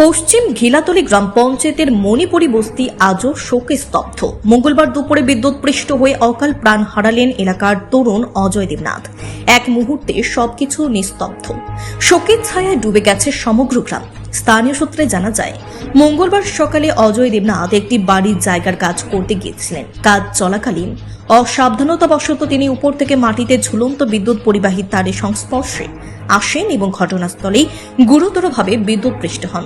পশ্চিম ঘিলাতলি গ্রাম পঞ্চায়েতের মণিপুরি বস্তি আজও শোকে স্তব্ধ। মঙ্গলবার দুপুরে বিদ্যুৎপৃষ্ট হয়ে অকাল প্রাণ হারালেন এলাকার তরুণ অজয় দেবনাথ। এক মুহূর্তে সবকিছু নিস্তব্ধ। শোকের ছায়ায় ডুবে গেছে সমগ্র গ্রাম। স্থানীয় সূত্রে জানা যায়, মঙ্গলবার সকালে অজয় দেবনাথ একটি বাড়ির জায়গার কাজ করতে গিয়েছিলেন। কাজ চলাকালীন অসাবধানতাবশত তিনি উপর থেকে মাটিতে ঝুলন্ত বিদ্যুৎ পরিবাহী তারের সংস্পর্শে আসেন এবং ঘটনাস্থলেই গুরুতরভাবে বিদ্যুৎপৃষ্ট হন।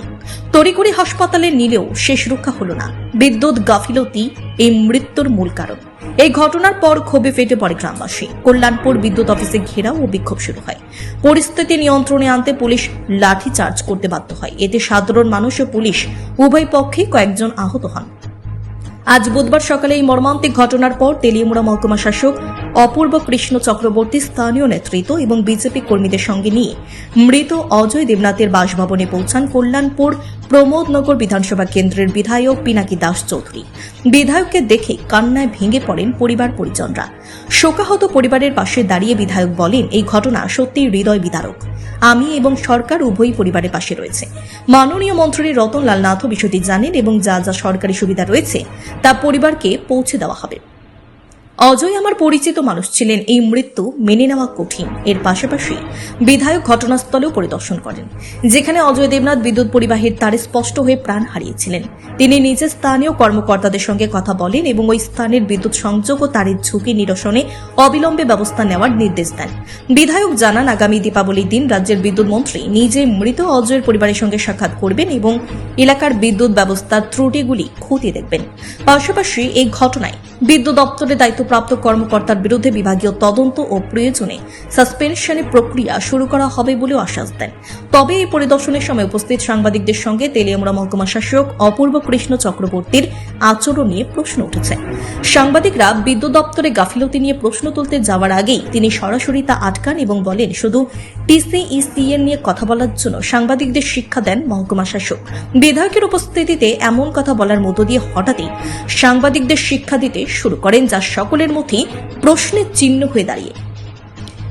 তড়িঘড়ি হাসপাতালে নিলেও শেষ রক্ষা হল না। বিদ্যুৎ গাফিলতি এই মৃত্যুর মূল কারণ। এই ঘটনার পর ক্ষোভে ফেটে পড়ে গ্রামবাসী। কল্যাণপুর বিদ্যুৎ অফিসে ঘেরাও ও বিক্ষোভ শুরু হয়। পরিস্থিতি নিয়ন্ত্রণে আনতে পুলিশ লাঠি চার্জ করতে বাধ্য হয়। এতে সাধারণ মানুষ ও পুলিশ উভয় পক্ষে কয়েকজন আহত হন। আজ বুধবার সকালে এই মর্মান্তিক ঘটনার পর তেলিয়ামুড়া মহকুমা শাসক অপূর্ব কৃষ্ণ চক্রবর্তী স্থানীয় নেতৃত্ব এবং বিজেপি কর্মীদের সঙ্গে নিয়ে মৃত অজয় দেবনাথের বাসভবনে পৌঁছান কল্যাণপুর প্রমোদনগর বিধানসভা কেন্দ্রের বিধায়ক পিনাকি দাস চৌধুরী। বিধায়ককে দেখে কান্নায় ভেঙে পড়েন পরিবার পরিজনরা। শোকাহত পরিবারের পাশে দাঁড়িয়ে বিধায়ক বলেন, এই ঘটনা সত্যিই হৃদয় বিদারক। আমি এবং সরকার উভয়ই পরিবারের পাশে রয়েছে। মাননীয় মন্ত্রী রতনলাল নাথও বিষয়টি জানেন এবং যা যা সরকারি সুবিধা রয়েছে তা পরিবারকে পৌঁছে দেওয়া হবে। অজয় আমার পরিচিত মানুষ ছিলেন। এই মৃত্যু মেনে নেওয়া কঠিন। এর পাশাপাশি বিধায়ক ঘটনাস্থলেও পরিদর্শন করেন, যেখানে অজয় দেবনাথ বিদ্যুৎ পরিবাহীর তারে স্পষ্ট হয়ে প্রাণ হারিয়েছিলেন। তিনি নিজের স্থানীয় কর্মকর্তাদের সঙ্গে কথা বলেন এবং ওই স্থানের বিদ্যুৎ সংযোগ ও তারের ঝুঁকি নিরসনে অবিলম্বে ব্যবস্থা নেওয়ার নির্দেশ দেন। বিধায়ক জানান, আগামী দীপাবলির দিন রাজ্যের বিদ্যুৎ মন্ত্রী নিজে মৃত অজয়ের পরিবারের সঙ্গে সাক্ষাৎ করবেন এবং এলাকার বিদ্যুৎ ব্যবস্থার ত্রুটিগুলি খতিয়ে দেখবেন। পাশাপাশি এই ঘটনায় বিদ্যুৎ দপ্তরের দায়িত্বপ্রাপ্ত কর্মকর্তার বিরুদ্ধে বিভাগীয় তদন্ত ও প্রয়োজনে সাসপেনশনের প্রক্রিয়া শুরু করা হবে বলেও আশ্বাস দেন। তবে এই পরিদর্শনের সময় উপস্থিত সাংবাদিকদের সঙ্গে তেলিয়ামুড়া মহকুমা শাসক অপূর্ব কৃষ্ণ চক্রবর্তীর আচরণ নিয়ে প্রশ্ন উঠেছে। সাংবাদিকরা বিদ্যুৎ দপ্তরে গাফিলতি নিয়ে প্রশ্ন তুলতে যাওয়ার আগেই তিনি সরাসরি তা আটকান এবং বলেন, শুধু টিসিইসিএন নিয়ে কথা বলার জন্য সাংবাদিকদের শিক্ষা দেন মহকুমা শাসক। বিধায়কের উপস্থিতিতে এমন কথা বলার মধ্য দিয়ে হঠাৎই সাংবাদিকদের শিক্ষা দিতে শুরু করেন যা সকলের মধ্যেই প্রশ্নের চিহ্ন হয়ে দাঁড়িয়ে।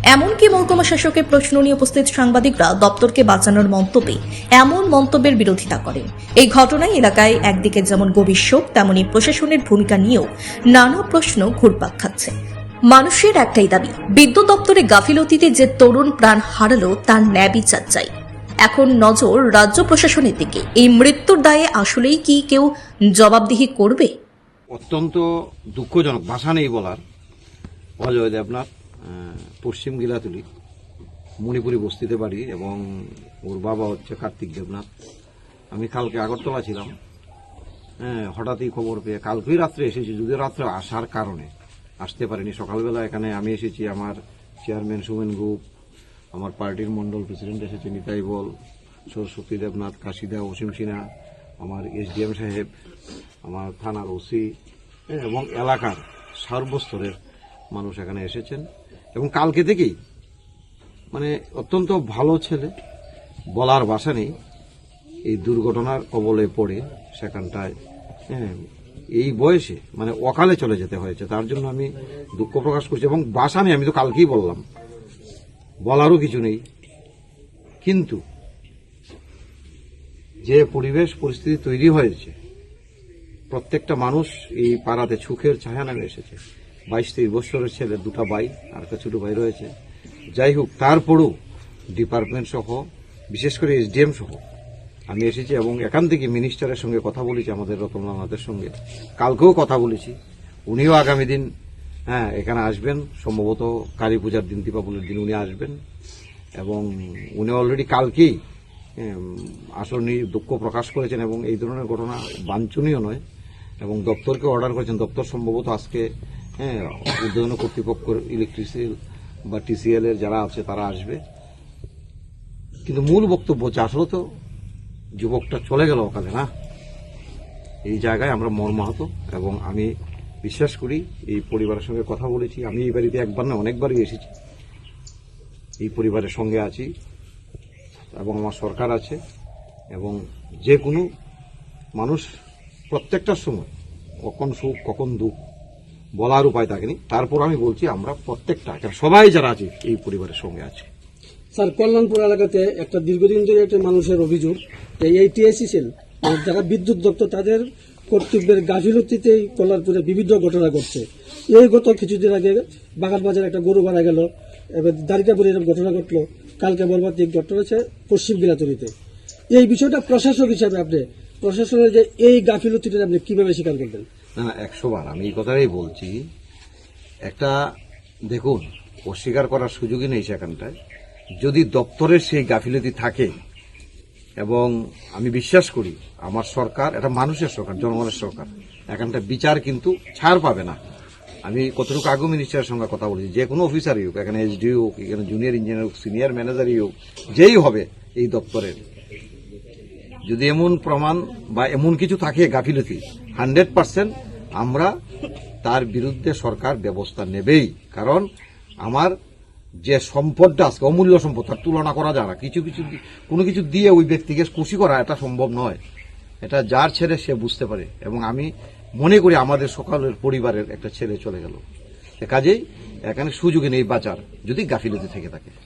এমনকি মহকুমা শাসকের প্রশ্ন নিয়ে উপস্থিত সাংবাদিকরা দপ্তরকে বাঁচানোর মন্তব্যে এমন মন্তব্যের বিরোধিতা করেন। এই ঘটনায় এলাকায় একদিকে যেমন গভীর শোক, তেমনি প্রশাসনের ভূমিকা নিয়েও নানা প্রশ্ন ঘুরপাক খাচ্ছে। মানুষের একটাই দাবি, বিদ্যুৎ দপ্তরে গাফিলতিতে যে তরুণ প্রাণ হারালো, তার ন্যায় বিচার চাই। এখন নজর রাজ্য প্রশাসনের দিকে। এই মৃত্যুর দায়ে আসলেই কি কেউ জবাবদিহি করবে? অত্যন্ত দুঃখজনক ভাষা নেই বলার। অজয় দেবনাথ পশ্চিম গিলাতুলি, মণিপুরি বস্তিতে বাড়ি এবং ওর বাবা হচ্ছে কার্তিক দেবনাথ। আমি কালকে আগরতলা ছিলাম। হ্যাঁ হঠাৎই খবর পেয়ে কালকেই রাত্রে এসেছি, যদিও রাত্রে আসার কারণে। আসতে পারিনি। সকালবেলা এখানে আমি এসেছি, আমার চেয়ারম্যান সুমেন গ্রুপ আমার পার্টির মন্ডল প্রেসিডেন্ট এসেছে, নিতাই বল, সরস্বতী দেবনাথ, কাশিদা, অসীম সিনহা, আমার এসডিএম সাহেব আমার থানার ওসি এবং এলাকার সর্বস্তরের মানুষ এখানে এসেছেন। এবং কালকে থেকেই মানে অত্যন্ত ভালো ছেলে, বলার ভাষা নেই, এই দুর্ঘটনার কবলে পড়ে সেখানটায় হ্যাঁ এই বয়সে মানে অকালে চলে যেতে হয়েছে। তার জন্য আমি দুঃখ প্রকাশ করছি এবং বাসা নেই, আমি তো কালকেই বললাম। বলারও কিছু নেই। কিন্তু যে পরিবেশ, পরিস্থিতি তৈরি হয়েছে প্রত্যেকটা মানুষ এই পাড়াতে সুখের ছায়া নামে এসেছে। বাইশ তেইশ বছরের ছেলে, দুটা ভাই, আর একটা ছোট ভাই রয়েছে। যাই হোক, তারপরও ডিপার্টমেন্ট সহ, বিশেষ করে এসডিএম সহ, আমি এসেছি এবং এখান থেকে মিনিস্টারের সঙ্গে কথা বলেছি, আমাদের রতনলালনাথের সঙ্গে। কালকেও কথা বলেছি। উনিও আগামী দিন হ্যাঁ এখানে আসবেন। সম্ভবত কালী পূজার দিন, দীপাবলির দিন উনি আসবেন। এবং উনি অলরেডি কালকেই আসল দুঃখ প্রকাশ করেছেন এবং এই ধরনের ঘটনা বাঞ্ছনীয় নয়। এবং দপ্তরকে অর্ডার করেছেন। দপ্তর সম্ভবত আজকে হ্যাঁ উদ্বোধন কর্তৃপক্ষ ইলেকট্রিসিয়াল বা টিসিএল এর যারা আছে তারা আসবে। কিন্তু মূল বক্তব্য হচ্ছে আসলে তো যুবকটা চলে গেল ওখানে, না? এই জায়গায় আমরা মর্মাহত এবং আমি বিশ্বাস করি এই পরিবারের সঙ্গে কথা বলেছি। আমি এই বাড়িতে একবার না, অনেকবারই এসেছি। এই পরিবারের সঙ্গে আছি এবং আমার সরকার আছে এবং যে কোনো মানুষ প্রত্যেকটা সময় কখন সুখ, কখন দুঃখ বলার উপায় থাকেনি। তারপর আমি বলছি, আমরা প্রত্যেকটা সবাই যারা আছে, এই পরিবারের সঙ্গে আছে। স্যার, কল্যাণপুর এলাকাতে একটা দীর্ঘদিন ধরে একটা মানুষের অভিযোগ, এই টিএসসি সেল মানে যারা বিদ্যুৎ দপ্তর, তাদের কর্তব্যের গাফিলতিতেই কল্যাণপুরে বিভিন্ন ঘটনা ঘটছে। এই গত কিছুদিন আগে বাগান বাজারে একটা গরু মারা গেল, এবার দারিকাপুরে এরকম ঘটনা ঘটলো। কালকে মর্মান্তিক ঘটনা হচ্ছে পশ্চিম বিলাতরিতে এই বিষয়টা প্রশাসক হিসাবে আপনি প্রশাসনের যে এই গাফিলতিটা আপনি কীভাবে স্বীকার করবেন? না, একশো বার আমি এই কথাটাই বলছি। একটা, দেখুন, অস্বীকার করার সুযোগই নেই সেখানটায়। যদি দপ্তরের সেই গাফিলতি থাকে, এবং আমি বিশ্বাস করি, আমার সরকার, এটা মানুষের সরকার, জনগণের সরকার, এখানটা বিচার কিন্তু ছাড় পাবে না। আমি কতটুকু আগু মিনিস্টারের সঙ্গে কথা বলেছি, যে কোনো অফিসারই হোক, এখানে এসডি হোক, এখানে জুনিয়র ইঞ্জিনিয়ার হোক সিনিয়র ম্যানেজারই হোক, যেই হবে এই দপ্তরের। যদি এমন প্রমাণ বা এমন কিছু থাকে গাফিলতি, হান্ড্রেড পার্সেন্ট আমরা তার বিরুদ্ধে সরকার ব্যবস্থা নেবেই। কারণ আমার যে সম্পদটা আজকে অমূল্য সম্পদ, তার তুলনা করা যায় না। কিছু কিছু, কোনো কিছু দিয়ে ওই ব্যক্তিকে খুশি করা এটা সম্ভব নয়। এটা যার ছেলে সে বুঝতে পারে। এবং আমি মনে করি আমাদের সকালের পরিবারের একটা ছেলে চলে গেল। কাজেই এখানে সুযোগে নেই বাঁচার, যদি গাফিলতি থেকে থাকে।